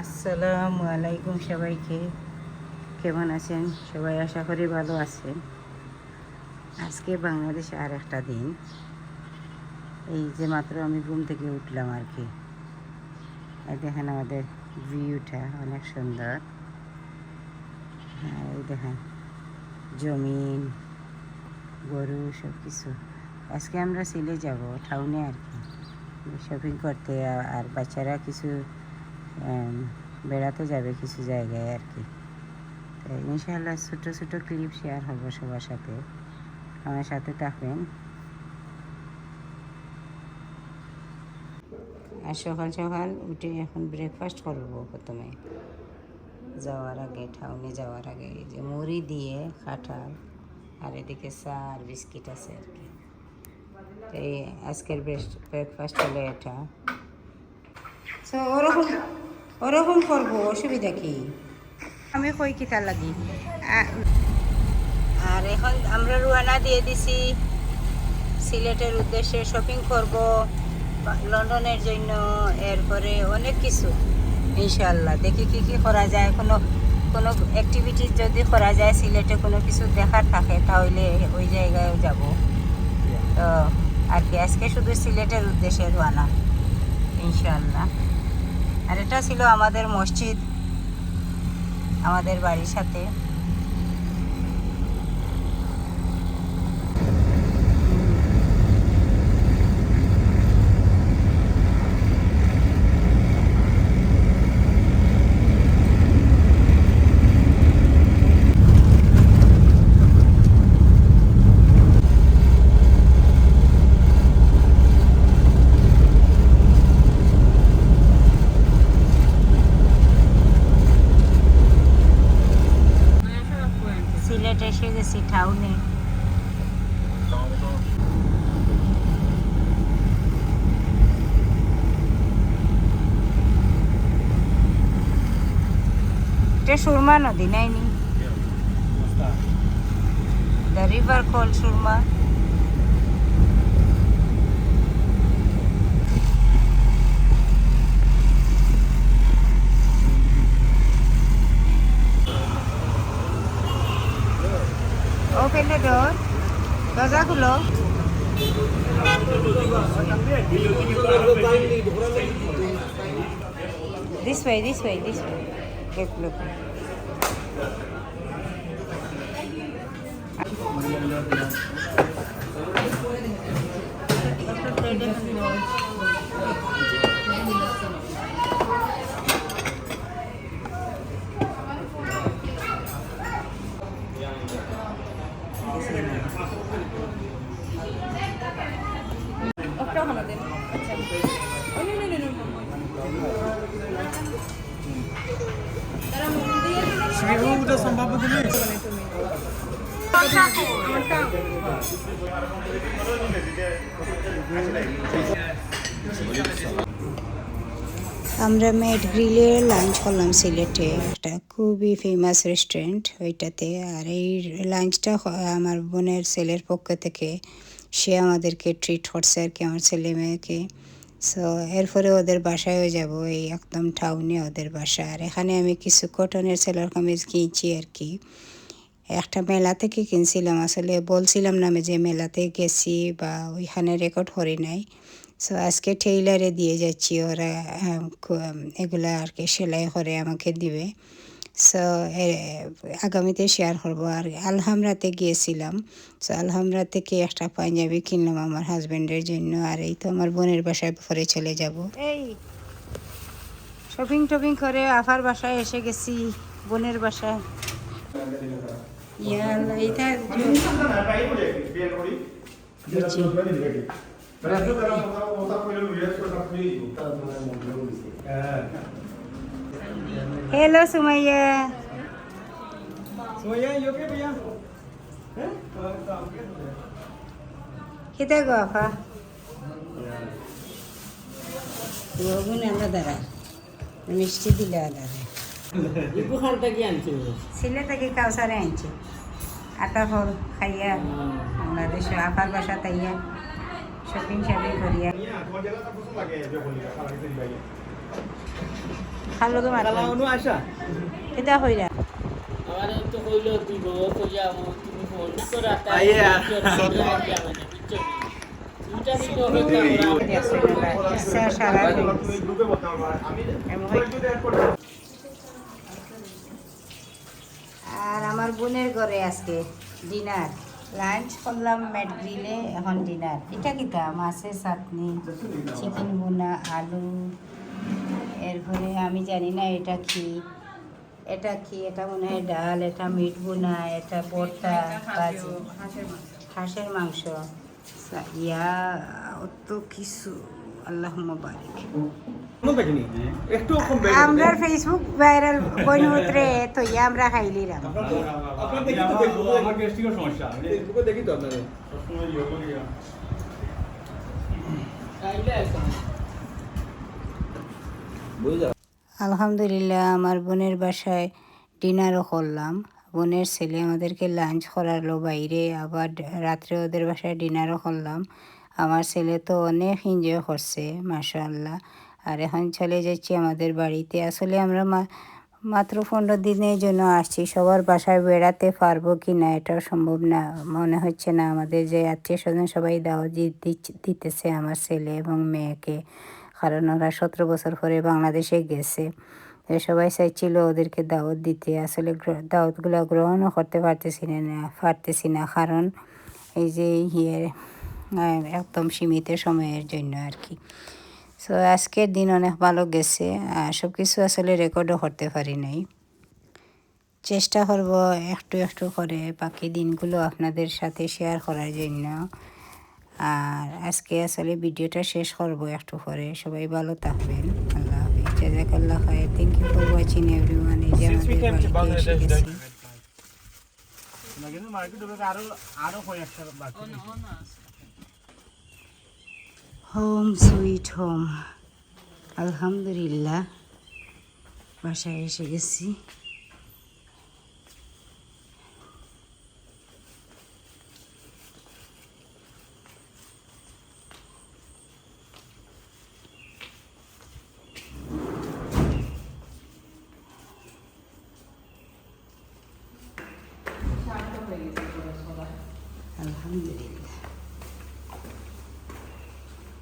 আসসালামু আলাইকুম সবাইকে। কেমন আছেন? সবাই আশা করি ভালো আছেন। আজকে বাংলাদেশে আর একটা দিন। এই যে মাত্র আমি ঘুম থেকে উঠলাম আর কি। এই দেখেন আমাদের ভিউটা অনেক সুন্দর। হ্যাঁ এই দেখেন। জমিন, গরু সব কিছু আজকে আমরা সিলে যাব টাউনে আর কি। শপিং করতে আর বাচ্চারা কিছু বেড়াতে যাবে কিছু জায়গায় আর কি। তো ইনশাআল্লাহ ছোটো ছোটো ক্লিপ শেয়ার হব সবার সাথে। আমার সাথে থাকবেন। আর সকাল সকাল উঠে এখন ব্রেকফাস্ট করব প্রথমে। যাওয়ার আগে টাউনে যাওয়ার আগে এই যে মুড়ি দিয়ে কাঁঠাল আর এদিকে চা আর বিস্কিট আছে আর কি। এই আজকের ব্রেকফাস্ট হলো এটা। ওরকম ওরকম করব অসুবিধা কি? আমি কই কিতা লাগি? আর এখন আমরা রুয়ানা দিয়ে দিছি। সিলেটের উদ্দেশ্যে শপিং করব বা- লন্ডনের জন্য এরপরে অনেক কিছু ইনশাল্লাহ দেখি কি কি করা যায়। কোনো কোনো অ্যাক্টিভিটি যদি করা যায় সিলেটে কোনো কিছু দেখার থাকে তাহলে ওই জায়গায় যাব। তো আর কি আজকে শুধু সিলেটের উদ্দেশ্যে রওনা ইনশাল্লাহ আর এটা ছিল আমাদের মসজিদ আমাদের বাড়ির সাথে। এটা সুরমা নদী নাইনি the river call Surma open the door দরজা খুলো This way, this way, this way. Look, look. একটা ওখানে দেন আচ্ছা ও নো নো নো আমরা মেড গ্রিলে লাঞ্চ করলাম সিলেটে। একটা খুবই ফেমাস রেস্টুরেন্ট ওইটাতে। আর এই লাঞ্চটা আমার বোনের ছেলের পক্ষ থেকে সে আমাদেরকে ট্রিট করছে আর কি, আমার ছেলে মেয়েকে। সো এরপরে ওদের বাসায়ও যাব, এই একদম টাউনে ওদের বাসা। আর এখানে আমি কিছু কটনের সেলার কামিজ কিনছি আর কি। একটা মেলা থেকে কিনছিলাম, আসলে বলছিলাম না আমি যে মেলাতে গেছি বা ওইখানে রেকর্ড করি নাই। সো আজকে টেইলারে দিয়ে যাচ্ছি, ওরা এগুলা আর কি সেলাই করে আমাকে দিবে। সো আগামীতে শেয়ার করব। আর আলহামরাতে গিয়েছিলাম। সো আলহামরা থেকে একটা পাঞ্জাবি কিনলাম আমার হাজব্যান্ডের জন্য। আর এই তো আমার বোনের বাসায় পরে চলে যাব। এই শপিং টপিং করে আফার বাসায় এসে গেছি বোনের বাসায়। Hello, Sumaya. Sumaya, you okay, Priya? Kita go apa? Yogun anda dara. Mishti dila dara. Ibu harta kian cuy. Sila tak kita usah rancu. Ata for khaya. Bangladesh apar basha tayya. Shopping shopping koriya. Ya, তোমার জেলা তো পছন্দ আর। দুটা কিন্তু হইতা ইচ্ছা সারা আর আমার বোনের ঘরে আজকে ডিনার লাঞ্চ করলাম ম্যাট গ্রিলে এখন ডিনার এটা কিটা মাছের চাটনি চিকেন বোনা আলু এরপরে আমি জানি না এটা কি। এটা কি? এটা মনে হয় ডাল এটা মিট বোনা এটা ভর্তা ভাজি হাঁসের মাংস। ইয়া অত কিছু। আল্লাহ বারিক। কোনো বেগনি একটু কম আমরা ফেসবুক ভাইরাল বইনুত্রে তো ইয়া আমরা খাইলিরাম আপনার দেখি তো ফেসবুকে আমার গ্যাস্ট্রিকের সমস্যা ফেসবুকে দেখি তো আপনাদের আলহামদুলিল্লাহ, আমার বোনের বাসায় ডিনারও করলাম। বোনের ছেলে আমাদেরকে লাঞ্চ করালো বাইরে, আবার রাত্রে ওদের বাসায় ডিনারও করলাম। আমার ছেলে তো অনেক এনজয় করছে, মাশাআল্লাহ। আর এখন চলে যাচ্ছি আমাদের বাড়িতে। আসলে আমরা মাত্র পনেরো দিনের জন্য আসছি। সবার বাসায় বেড়াতে পারব কি না এটাও সম্ভব না। মনে হচ্ছে না আমাদের যে আত্মীয় স্বজন সবাই দাওয়াত দিতেছে আমার ছেলে এবং মেয়েকে। কারণ ওরা সতেরো বছর পরে বাংলাদেশে গেছে। সবাই চাইছিল ওদেরকে দাওয়াত দিতে। আসলে দাওয়াতগুলো গ্রহণও করতে পারতেছি না পারতেছি না। কারণ এই যে ইয়ে একদম সীমিত সময়ের জন্য আর কি। সো আজকের দিন অনেক ভালো গেছে। আর সব কিছু আসলে রেকর্ডও করতে পারি নাই। চেষ্টা করব একটু একটু করে বাকি দিনগুলো আপনাদের সাথে শেয়ার করার জন্য। আর আজকে আসলে ভিডিওটা শেষ করব একটু পরে। সবাই ভালো থাকবেন। আল্লাহ হাফিজ। জাজাকাল্লাহ খায় thank you for watching everyone এই যে আমাদের বাড়িতে এসে গেছে। আরও আরও কয়েকটা বাকি হোম সুইট হোম আলহামদুলিল্লাহ। বাসায় এসে গেছি।